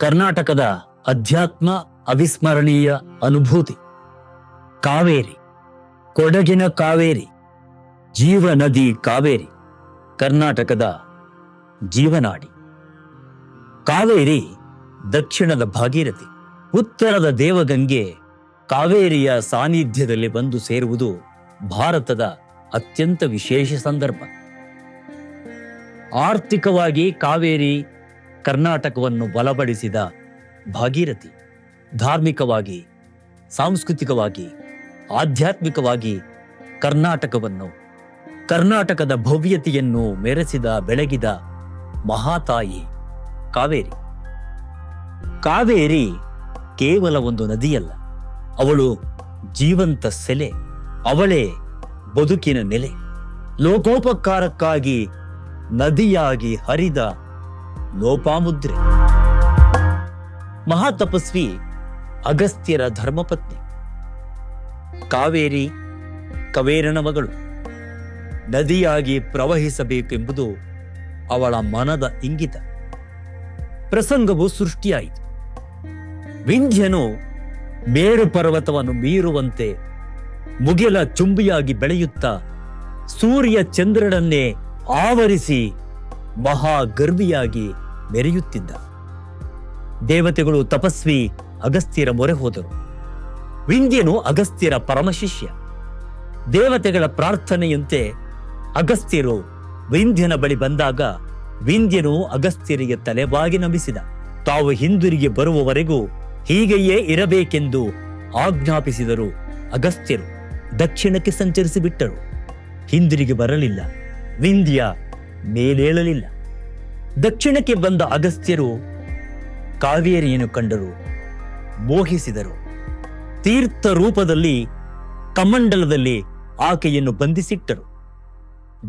ಕರ್ನಾಟಕದ ಅಧ್ಯಾತ್ಮ ಅವಿಸ್ಮರಣೀಯ ಅನುಭೂತಿ. ಕಾವೇರಿ, ಕೊಡಗಿನ ಕಾವೇರಿ, ಜೀವ ನದಿ ಕಾವೇರಿ, ಕರ್ನಾಟಕದ ಜೀವನಾಡಿ. ಕಾವೇರಿ ದಕ್ಷಿಣದ ಭಾಗೀರಥಿ, ಉತ್ತರದ ದೇವಗಂಗೆ ಕಾವೇರಿಯ ಸಾನ್ನಿಧ್ಯದಲ್ಲಿ ಬಂದು ಸೇರುವುದು ಭಾರತದ ಅತ್ಯಂತ ವಿಶೇಷ ಸಂದರ್ಭ. ಆರ್ಥಿಕವಾಗಿ ಕಾವೇರಿ ಕರ್ನಾಟಕವನ್ನು ಬಲಪಡಿಸಿದ ಭಾಗೀರಥಿ, ಧಾರ್ಮಿಕವಾಗಿ, ಸಾಂಸ್ಕೃತಿಕವಾಗಿ, ಆಧ್ಯಾತ್ಮಿಕವಾಗಿ ಕರ್ನಾಟಕವನ್ನು, ಕರ್ನಾಟಕದ ಭವ್ಯತೆಯನ್ನು ಮೆರೆಸಿದ ಬೆಳಗಿದ ಮಹಾತಾಯಿ ಕಾವೇರಿ. ಕಾವೇರಿ ಕೇವಲ ಒಂದು ನದಿಯಲ್ಲ, ಅವಳು ಜೀವಂತ ಸೆಲೆ, ಅವಳೇ ಬದುಕಿನ ನೆಲೆ. ಲೋಕೋಪಕಾರಕ್ಕಾಗಿ ನದಿಯಾಗಿ ಹರಿದ ಲೋಪಾಮುದ್ರೆ. ಮಹಾತಪಸ್ವಿ, ಅಗಸ್ತ್ಯರ ಧರ್ಮಪತ್ನಿ. ಕಾವೇರಿ ಕವೇರನ ಮಗಳು ನದಿಯಾಗಿ ಪ್ರವಹಿಸಬೇಕೆಂಬುದು ಅವಳ ಮನದ ಇಂಗಿತ. ಪ್ರಸಂಗವು ಸೃಷ್ಟಿಯಾಯಿತು. ವಿಂಧ್ಯನು ಮೇರು ಪರ್ವತವನ್ನು ಮೀರುವಂತೆ ಮುಗಿಲ ಚುಂಬಿಯಾಗಿ ಬೆಳೆಯುತ್ತಾ ಸೂರ್ಯ ಚಂದ್ರನನ್ನೇ ಆವರಿಸಿ ಮಹಾಗರ್ವಿಯಾಗಿ ಮೆರೆಯುತ್ತಿದ್ದ. ದೇವತೆಗಳು ತಪಸ್ವಿ ಅಗಸ್ತ್ಯರ ಮೊರೆ ಹೋದರು. ವಿಂಧ್ಯನು ಅಗಸ್ತ್ಯರ ಪರಮಶಿಷ್ಯ. ದೇವತೆಗಳ ಪ್ರಾರ್ಥನೆಯಂತೆ ಅಗಸ್ತ್ಯರು ವಿಂಧ್ಯನ ಬಳಿ ಬಂದಾಗ ವಿಂಧ್ಯನು ಅಗಸ್ತ್ಯರಿಗೆ ತಲೆಬಾಗಿ ನಂಬಿಸಿದ. ತಾವು ಹಿಂದಿರುಗಿ ಬರುವವರೆಗೂ ಹೀಗೆಯೇ ಇರಬೇಕೆಂದು ಆಜ್ಞಾಪಿಸಿದರು ಅಗಸ್ತ್ಯರು. ದಕ್ಷಿಣಕ್ಕೆ ಸಂಚರಿಸಿಬಿಟ್ಟರು. ಹಿಂದಿರುಗಿ ಬರಲಿಲ್ಲ. ವಿಂಧ್ಯ ಮೇಲೇಳಲಿಲ್ಲ. ದಕ್ಷಿಣಕ್ಕೆ ಬಂದ ಅಗಸ್ತ್ಯರು ಕಾವೇರಿಯನ್ನು ಕಂಡರು, ಮೋಹಿಸಿದರು. ತೀರ್ಥ ರೂಪದಲ್ಲಿ ಕಮಂಡಲದಲ್ಲಿ ಆಕೆಯನ್ನು ಬಂಧಿಸಿಟ್ಟರು.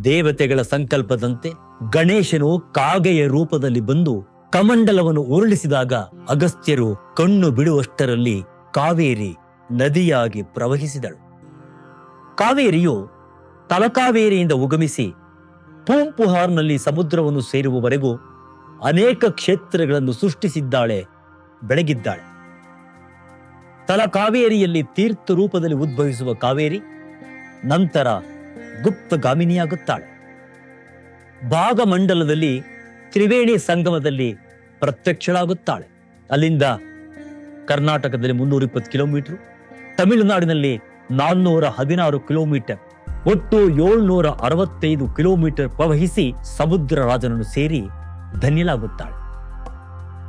ದೇವತೆಗಳ ಸಂಕಲ್ಪದಂತೆ ಗಣೇಶನು ಕಾಗೆಯ ರೂಪದಲ್ಲಿ ಬಂದು ಕಮಂಡಲವನ್ನು ಉರುಳಿಸಿದಾಗ ಅಗಸ್ತ್ಯರು ಕಣ್ಣು ಬಿಡುವಷ್ಟರಲ್ಲಿ ಕಾವೇರಿ ನದಿಯಾಗಿ ಪ್ರವಹಿಸಿದಳು. ಕಾವೇರಿಯು ತಲಕಾವೇರಿಯಿಂದ ಉಗಮಿಸಿ ಪೂಂಪುಹಾರ್ನಲ್ಲಿ ಸಮುದ್ರವನ್ನು ಸೇರುವವರೆಗೂ ಅನೇಕ ಕ್ಷೇತ್ರಗಳನ್ನು ಸೃಷ್ಟಿಸಿದ್ದಾಳೆ, ಬೆಳಗಿದ್ದಾಳೆ. ತಲಕಾವೇರಿಯಲ್ಲಿ ತೀರ್ಥ ರೂಪದಲ್ಲಿ ಉದ್ಭವಿಸುವ ಕಾವೇರಿ ನಂತರ ಗುಪ್ತಗಾಮಿನಿಯಾಗುತ್ತಾಳೆ. ಭಾಗಮಂಡಲದಲ್ಲಿ ತ್ರಿವೇಣಿ ಸಂಗಮದಲ್ಲಿ ಪ್ರತ್ಯಕ್ಷಳಾಗುತ್ತಾಳೆ. ಅಲ್ಲಿಂದ ಕರ್ನಾಟಕದಲ್ಲಿ ಮುನ್ನೂರ ಇಪ್ಪತ್ತು ಕಿಲೋಮೀಟರ್, ತಮಿಳುನಾಡಿನಲ್ಲಿ ನಾನ್ನೂರ ಹದಿನಾರು ಕಿಲೋಮೀಟರ್. ಒಟ್ಟು ಏಳ್ನೂರ ಅರವತ್ತೈದು ಕಿಲೋಮೀಟರ್ ಪ್ರವಹಿಸಿ ಸಮುದ್ರ ರಾಜನನ್ನು ಸೇರಿ ಧನ್ಯಲಾಗುತ್ತಾಳೆ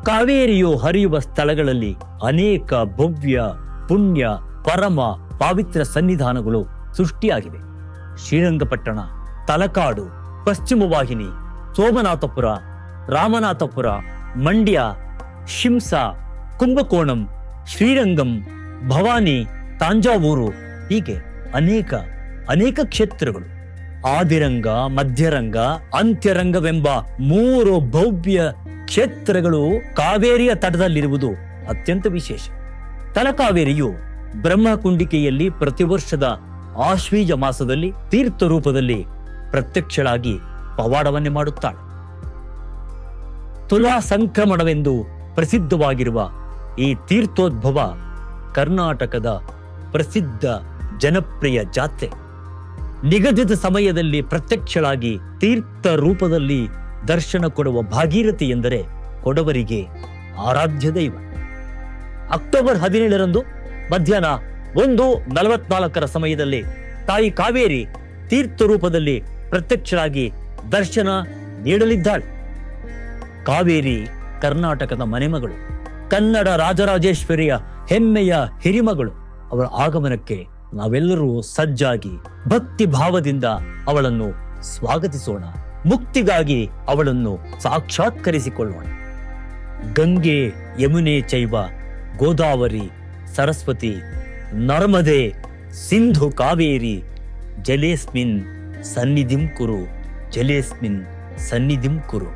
ಕಾವೇರಿಯು ಹರಿಯುವ ಸ್ಥಳಗಳಲ್ಲಿ ಅನೇಕ ಭವ್ಯ, ಪುಣ್ಯ, ಪರಮ, ಪಾವಿತ್ರ ಸನ್ನಿಧಾನಗಳು ಸೃಷ್ಟಿಯಾಗಿವೆ. ಶ್ರೀರಂಗಪಟ್ಟಣ, ತಲಕಾಡು, ಪಶ್ಚಿಮ ವಾಹಿನಿ, ಸೋಮನಾಥಪುರ, ರಾಮನಾಥಪುರ, ಮಂಡ್ಯ, ಶಿಂಸಾ, ಕುಂಭಕೋಣಂ, ಶ್ರೀರಂಗಂ, ಭವಾನಿ, ತಾಂಜಾವೂರು ಹೀಗೆ ಅನೇಕ ಅನೇಕ ಕ್ಷೇತ್ರಗಳು. ಆದಿರಂಗ, ಮಧ್ಯರಂಗ, ಅಂತ್ಯರಂಗವೆಂಬ ಮೂರು ಭವ್ಯ ಕ್ಷೇತ್ರಗಳು ಕಾವೇರಿಯ ತಟದಲ್ಲಿರುವುದು ಅತ್ಯಂತ ವಿಶೇಷ. ತಲಕಾವೇರಿಯು ಬ್ರಹ್ಮಕುಂಡಿಕೆಯಲ್ಲಿ ಪ್ರತಿ ವರ್ಷದ ಆಶ್ವೀಜ ಮಾಸದಲ್ಲಿ ತೀರ್ಥ ರೂಪದಲ್ಲಿ ಪ್ರತ್ಯಕ್ಷಳಾಗಿ ಪವಾಡವನ್ನೇ ಮಾಡುತ್ತಾಳೆ. ತುಲಾ ಸಂಕ್ರಮಣವೆಂದು ಪ್ರಸಿದ್ಧವಾಗಿರುವ ಈ ತೀರ್ಥೋದ್ಭವ ಕರ್ನಾಟಕದ ಪ್ರಸಿದ್ಧ ಜನಪ್ರಿಯ ಜಾತ್ರೆ. ನಿಗದಿತ ಸಮಯದಲ್ಲಿ ಪ್ರತ್ಯಕ್ಷಳಾಗಿ ತೀರ್ಥ ರೂಪದಲ್ಲಿ ದರ್ಶನ ಕೊಡುವ ಭಾಗೀರಥಿ ಎಂದರೆ ಕೊಡವರಿಗೆ ಆರಾಧ್ಯ ದೈವ. ಅಕ್ಟೋಬರ್ ಹದಿನೇಳರಂದು ಮಧ್ಯಾಹ್ನ ಒಂದು ನಲವತ್ನಾಲ್ಕರ ಸಮಯದಲ್ಲಿ ತಾಯಿ ಕಾವೇರಿ ತೀರ್ಥ ರೂಪದಲ್ಲಿ ಪ್ರತ್ಯಕ್ಷರಾಗಿ ದರ್ಶನ ನೀಡಲಿದ್ದಾಳೆ. ಕಾವೇರಿ ಕರ್ನಾಟಕದ ಮನೆಮಗಳು, ಕನ್ನಡ ರಾಜರಾಜೇಶ್ವರಿಯ ಹೆಮ್ಮೆಯ ಹಿರಿಮಗಳು ಅವರ ಆಗಮನಕ್ಕೆ ನಾವೆಲ್ಲರೂ ಸಜ್ಜಾಗಿ ಭಕ್ತಿ ಭಾವದಿಂದ ಅವಳನ್ನು ಸ್ವಾಗತಿಸೋಣ. ಮುಕ್ತಿಗಾಗಿ ಅವಳನ್ನು ಸಾಕ್ಷಾತ್ಕರಿಸಿಕೊಳ್ಳೋಣ. ಗಂಗೆ ಯಮುನೆ ಚೈವ ಗೋದಾವರಿ ಸರಸ್ವತಿ ನರ್ಮದೆ ಸಿಂಧು ಕಾವೇರಿ ಜಲೇಸ್ಮಿನ್ ಸನ್ನಿಧಿಂ ಕುರು ಜಲೇಸ್ಮಿನ್ ಸನ್ನಿಧಿಂ ಕುರು.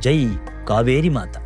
ಜೈ ಕಾವೇರಿ ಮಾತಾ.